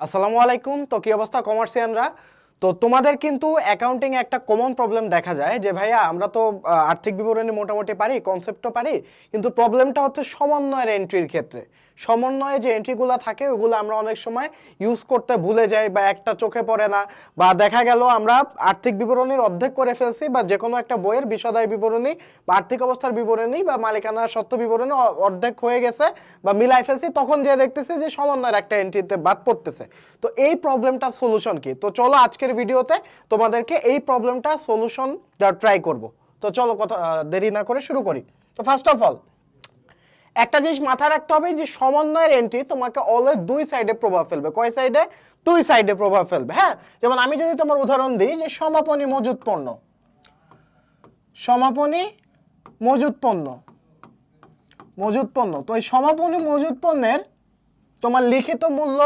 আসসালামু আলাইকুম। তো কি অবস্থা কমার্সিয়ানরা তো তোমাদের কিন্তু অ্যাকাউন্টিং একটা কমন প্রবলেম দেখা যায় যে, ভাইয়া, আমরা তো আর্থিক বিবরণী মোটামুটি পারি কনসেপ্টও পারি, কিন্তু প্রবলেমটা হচ্ছে সমন্বয়ের এন্ট্রির ক্ষেত্রে। সমন্বয়ে যে এন্ট্রিগুলো থাকে, ওগুলো আমরা অনেক সময় ইউজ করতে ভুলে যাই বা একটা চোখে পড়ে না। বা দেখা গেল আমরা আর্থিক বিবরণীর অর্ধেক করে ফেলছি, বা যে কোনো একটা বইয়ের বিষদায় বিবরণী, বা আর্থিক অবস্থার বিবরণী, বা মালিকানা সত্ত্ব বিবরণী অর্ধেক হয়ে গেছে, বা মিলাই ফেলছি, তখন যে দেখতেছি যে সমন্বয়ের একটা এন্ট্রিতে বাদ পড়তেছে। তো এই প্রবলেমটার সলিউশন কি? তো চলো আজকের ভিডিওতে তোমাদেরকে এই প্রবলেমটা সলিউশন দেওয়ার ট্রাই করব। তো চলো কথা দেরি না করে শুরু করি। তো ফার্স্ট অফ অল একটা জিনিস মাথায় রাখতে হবে যে সমন্বয়ের এন্ট্রি তোমাকে অলওয়েজ দুই সাইডে প্রভাব ফেলবে। কয় সাইডে দুই সাইডে প্রভাব ফেলবে হ্যাঁ? যেমন আমি যদি তোমার উদাহরণ দিই যে সমাপনী মজুদ পণ্য। সমাপনী মজুদ পণ্য। মজুদ পণ্য। তো এই সমাপনী মজুদ পণ্যের তোমার লিখিত মূল্য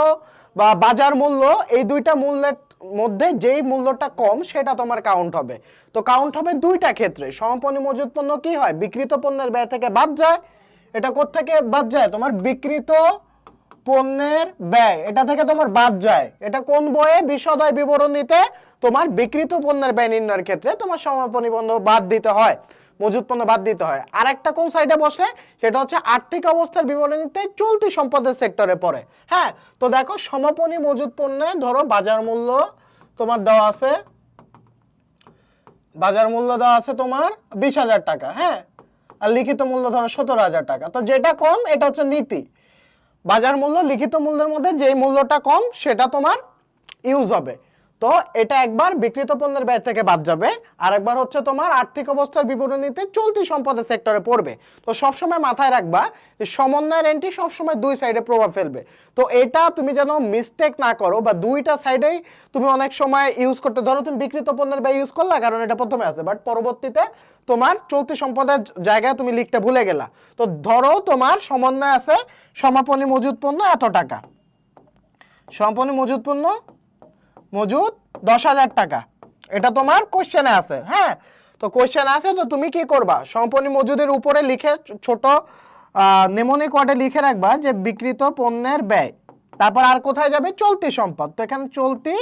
বা বাজার মূল্য এই দুইটা মূল্যের মধ্যে যেই মূল্যটা কম, সেটা তোমার কাউন্ট হবে। তো কাউন্ট হবে দুইটা ক্ষেত্রে। সমাপনী মজুদ পণ্য কি হয়? বিক্রিত পণ্যের ব্যয় থেকে বাদ যায়। এটা কোত্থেকে বাদ যায়? তোমার বিক্রিত পণ্যের ব্যয়। এটা থেকে তোমার বাদ যায়। এটা কোন বইয়ে? বিশদায় বিবরণীতে তোমার বিক্রিত পণ্যের ব্যয় নির্ণয়ের ক্ষেত্রে তোমার সমাপনী পণ্য বাদ দিতে হয়। মজুদ পণ্য বাদ দিতে হয়। আর একটা কোন সাইডে বসে? সেটা হচ্ছে আর্থিক অবস্থার বিবরণীতে চলতি সম্পদের সেক্টরে পড়ে। হ্যাঁ তো দেখো সমাপনী মজুদ পণ্যে ধরো বাজার মূল্য তোমার দেওয়া আছে। বাজার মূল্য দেওয়া আছে তোমার বিশ হাজার টাকা হ্যাঁ? আর লিখিত মূল্য ধরো সতেরো হাজার টাকা। তো যেটা কম, এটা হচ্ছে নীতি। বাজার মূল্য, লিখিত মূল্যের মধ্যে যেই মূল্যটা কম, সেটা তোমার ইউজ হবে। তো এটা একবার বিক্রিত পণ্যের ব্যয় থেকে বাদ যাবে আর একবার হচ্ছে তোমার আর্থিক অবস্থার বিবরণীতে চলতি সম্পদের সেক্টরে পড়বে। তো সবসময় মাথায় রাখবা যে সমন্বয়ের এন্ট্রি সবসময় দুই সাইডে প্রভাব ফেলবে। তো এটা তুমি যেন মিস্টেক না করো বা দুইটা সাইডেই তুমি অনেক সময় ইউজ করতে, ধরো তুমি বিক্রিত পণ্যের ব্যয় ইউজ করলা, কারণ এটা প্রথমে আছে বাট পরবর্তীতে তোমার চলতি সম্পদের জায়গায় তুমি লিখতে ভুলে গেলা। তো ধরো তোমার সমন্বয় আছে সমাপনী মজুদ পণ্য এত টাকা। সমাপনী মজুদ পণ্য মজুদ দশ হাজার টাকা। এটা তোমার কোশ্চেনে আছে হ্যাঁ? তো কোশ্চেন আছে, তো তুমি কি করবা? সম্পূর্ণ মজুদের উপরে লিখে ছোট নেমনিক ওয়ার্ডে লিখে রাখবা যে বিক্রিত পণ্যের ব্যয়। তারপর আর কোথায় যাবে? চলতি সম্পদ। তো এখানে চলতি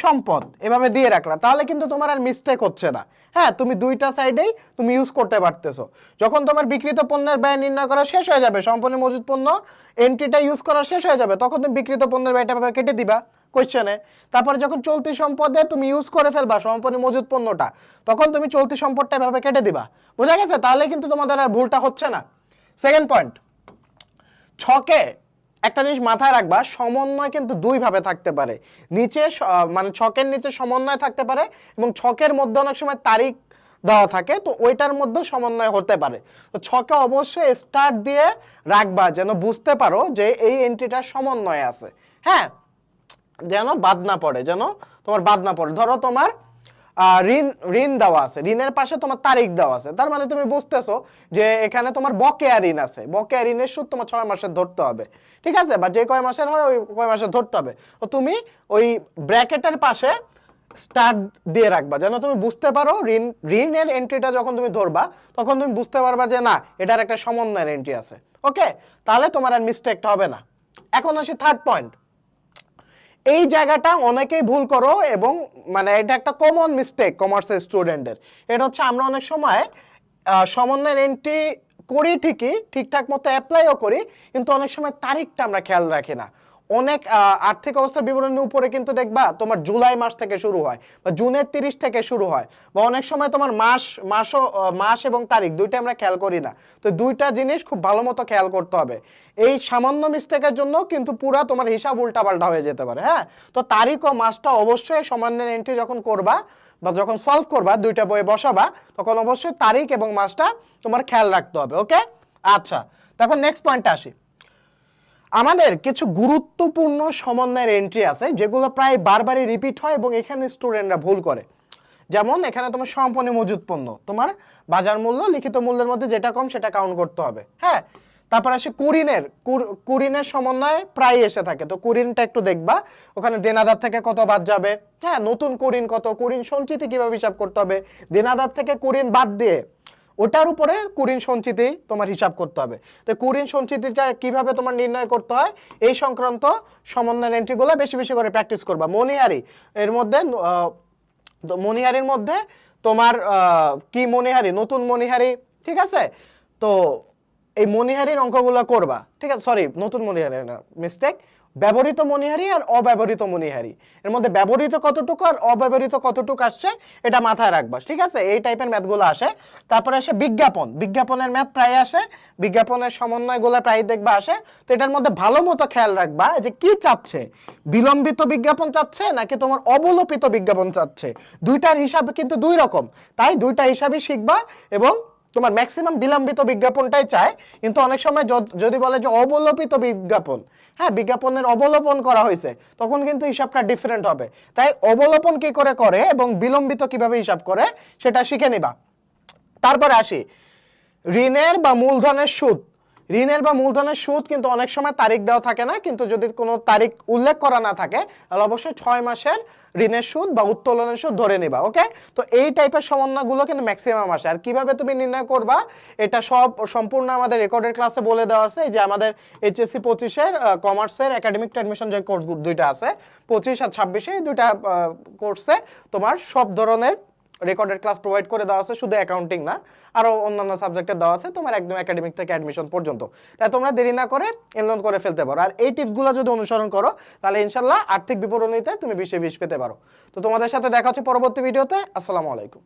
সম্পদ এভাবে দিয়ে রাখলা। তাহলে কিন্তু তোমার আর মিস্টেক হচ্ছে না। হ্যাঁ তুমি দুইটা সাইডেই তুমি ইউজ করতে পারতেছো। যখন তোমার বিক্রিত পণ্যের ব্যয় নির্ণয় করা শেষ হয়ে যাবে, সম্পূর্ণ মজুদ পণ্য এন্ট্রিটা ইউজ করা শেষ হয়ে যাবে, তখন তুমি বিক্রিত পণ্যের ব্যয়টা কেটে দিবা। কোশ্চেনে তারপরে যখন চলতি সম্পদে তুমি ইউজ করে ফেলবা সম্পূর্ণ মজুদ পণ্যটা, তখন তুমি চলতি সম্পদটা এভাবে কেটে দিবা। বোঝা গেছে? তাহলে কিন্তু তোমাদের আর ভুলটা হচ্ছে না। সেকেন্ড পয়েন্ট ছকে একটা জিনিস মাথায় রাখবা, সমন্বয় কিন্তু দুই ভাবে থাকতে পারে। নিচে মানে ছকের নিচে সমন্বয় থাকতে পারে এবং ছকের মধ্যে অনেক সময় তারিখ দেওয়া থাকে, তো ওইটার মধ্যে সমন্বয় হতে পারে। তো ছকে অবশ্যই স্টার্ট দিয়ে রাখবা, যেন বুঝতে পারো যে এই এন্ট্রিটার সমন্বয় আছে। হ্যাঁ? যেন বাদ না পড়ে, যেন তোমার বাদ না পড়ে। ধরো তোমার ঋণ ঋণ দেওয়া আছে, ঋণের পাশে তোমার তারিখ দেওয়া আছে। তার মানে তুমি বুঝতেছো যে এখানে তোমার বকেয়া ঋণ আছে। বকেয়া ঋণের সুদ তোমার ছয় মাসের ধরতে হবে। ঠিক আছে? বা যে কয় মাসের হয়, ওই কয় মাসের ধরতে হবে। তো তুমি ওই ব্র্যাকেটের পাশে স্টার্ট দিয়ে রাখবা। যেন তুমি বুঝতে পারো, ঋণ, ঋণের এন্ট্রিটা যখন তুমি ধরবা, তখন তুমি বুঝতে পারবা যে না, এটার একটা সমন্বয়ের এন্ট্রি আছে। ওকে তাহলে তোমার আর মিস্টেকটা হবে না। এখন আসি থার্ড পয়েন্ট এই জায়গাটা অনেকেই ভুল করো এবং মানে এটা একটা কমন মিস্টেক কমার্সের স্টুডেন্টদের এটা হচ্ছে আমরা অনেক সময় সমন্বয়ের এন্ট্রি করি ঠিকই, ঠিকঠাক মতো অ্যাপ্লাইও করি, কিন্তু অনেক সময় তারিখটা আমরা খেয়াল রাখি না। অনেক আর্থিক অবস্থার বিবরণীর উপরে কিন্তু দেখবা তোমার জুলাই মাস থেকে শুরু হয় বা জুনের তিরিশ থেকে শুরু হয় বা অনেক সময় তোমার মাস, মাসও মাস এবং তারিখ দুইটা আমরা খেয়াল করি না। তো দুইটা জিনিস খুব ভালো মতো খেয়াল করতে হবে। এই সামান্য মিস্টেকের জন্য কিন্তু পুরা তোমার হিসাব উল্টাপাল্টা হয়ে যেতে পারে হ্যাঁ? তো তারিখ ও মাসটা অবশ্যই সমানের এন্ট্রি যখন করবা বা যখন সলভ করবা, দুইটা বইয়ে বসাবা, তখন অবশ্যই তারিখ এবং মাসটা তোমার খেয়াল রাখতে হবে ওকে আচ্ছা তখন নেক্সট পয়েন্টে আসি। আমাদের কিছু গুরুত্বপূর্ণ সমন্বয়ের এন্ট্রি আছে, যেগুলো প্রায় বারবারই রিপিট হয় এবং এখানে স্টুডেন্টরা ভুল করে। যেমন এখানে তোমার সম্পূর্ণ মজুদ পণ্য। তোমার বাজার মূল্য, লিখিত মূল্যের মধ্যে যেটা কম সেটা কাউন্ট করতে হবে হ্যাঁ? তারপর আসে কুরিনের, কুর- কুরিনের সমন্বয় প্রায় এসে থাকে। তো কুরিনটা একটু দেখবা, ওখানে দেনাদার থেকে কত বাদ যাবে হ্যাঁ? নতুন কুরিন কত? কুরিন সঞ্চিতি কীভাবে হিসাব করতে হবে? দেনাদার থেকে কুরিন বাদ দিয়ে ওটার উপরে কুরিন সঞ্চিতি তোমার হিসাব করতে হবে। তো কুরিন সঞ্চিতিটা কীভাবে তোমার নির্ণয় করতে হয়? এই সংক্রান্ত সমন্বয় এন্ট্রিগুলো বেশি বেশি করে প্র্যাকটিস করবা। মনিহারি এর মধ্যে মনিহারির মধ্যে তোমার কি মনিহারি নতুন মনিহারি ঠিক আছে? তো এই মনিহারির অঙ্কগুলো করবা, ঠিক আছে? সরি নতুন মনিহারি না মিস্টেক ব্যবহৃত মনিহারি আর অব্যবহৃত মনিহারি। এর মধ্যে ব্যবহৃত কতটুকু আর অব্যবহৃত কতটুকু আসছে, এটা মাথায় রাখবা, ঠিক আছে? এই টাইপের ম্যাথগুলো আসে। তারপরে আসে বিজ্ঞাপন। বিজ্ঞাপনের ম্যাথ প্রায় আসে, বিজ্ঞাপনের সমন্বয়গুলো প্রায় দেখবা আসে। তো এটার মধ্যে ভালো মতো খেয়াল রাখবা যে কি চাচ্ছে? বিলম্বিত বিজ্ঞাপন চাচ্ছে নাকি তোমার অবলোপিত বিজ্ঞাপন চাচ্ছে? দুইটার হিসাব কিন্তু দুই রকম। তাই দুইটা হিসাবই শিখবা এবং তোমার ম্যাক্সিমাম বিলম্বিত বিজ্ঞাপনটাই চায়, কিন্তু অনেক সময় যদি বলে যে অবলোপিত বিজ্ঞাপন হ্যাঁ বিজ্ঞাপনের অবলোপন করা হয়েছে, তখন কিন্তু হিসাবটা ডিফারেন্ট হবে। তাই অবলোপন কি করে করে এবং বিলম্বিত কীভাবে হিসাব করে, সেটা শিখে নিবা। তারপরে আসি। ঋণের বা মূলধনের সুদ। ঋণের বা মূলধনের সুদ কিন্তু অনেক সময় তারিখ দেওয়া থাকে না, কিন্তু যদি কোনো তারিখ উল্লেখ করা না থাকে, তাহলে অবশ্যই ছয় মাসের ঋণের সুদ বা উত্তোলনের সুদ ধরে নিবা, ওকে? তো এই টাইপের সমন্বয়গুলো কিন্তু ম্যাক্সিমাম আসে। আর কীভাবে তুমি নির্ণয় করবা, এটা সব সম্পূর্ণ আমাদের রেকর্ডের ক্লাসে বলে দেওয়া আছে যে আমাদের এইচএসসি পঁচিশের কমার্সের একাডেমিক অ্যাডমিশন যে কোর্স দুইটা আছে, পঁচিশ আর ছাব্বিশে দুইটা কোর্সে তোমার সব ধরনের রেকর্ডেড ক্লাস প্রোভাইড করে দেওয়া আছে, শুধু অ্যাকাউন্টিং না আরও অন্যান্য সাবজেক্টে দেওয়া আছে, তোমার একদম একাডেমিক থেকে অ্যাডমিশন পর্যন্ত। তাই তোমরা দেরি না করে এনলোন করে ফেলতে পারো। আর এই টিপসগুলো যদি অনুসরণ করো, তাহলে ইনশাল্লাহ আর্থিক বিবরণীতে তুমি বিশে বিশ পেতে পারো। তো তোমাদের সাথে দেখা হচ্ছে পরবর্তী ভিডিওতে আসসালামু আলাইকুম।